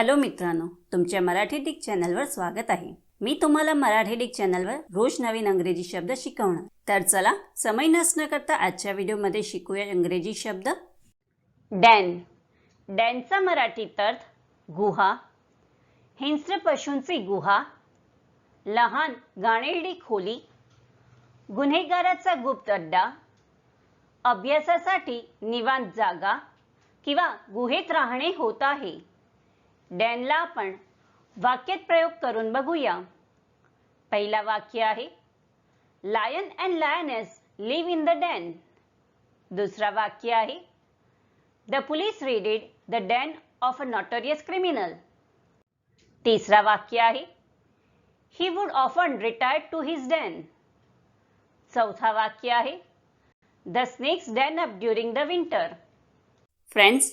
Hello मित्रांनो तुमच्या Marathi Dick चॅनलवर स्वागत आहे. मी तुम्हाला मराठी डिक चॅनलवर रोज नवीन अंग्रेजी शब्द शिकवणार. तर चला समय नसणं करता आजच्या व्हिडिओमध्ये शिकूया इंग्रजी शब्द. डॅन. डॅनचा मराठीत अर्थ गुहा. हिंस्र पशूंची गुहा. लहान गाणेरडी खोली. गुन्हेगाराचा गुप्त अड्डा. अभ्यासासाठी निवांत जागा. किंवा गुहेत राहणे होत आहे. डॅनला आपण वाक्यात प्रयोग करून बघूया. पहिला वाक्य आहे lion and lioness live in the den दुसरा वाक्य आहे the police raided the den of a notorious criminal तिसरा वाक्य आहे he would often retire to his den चौथा वाक्य आहे the snakes den up during the winter friends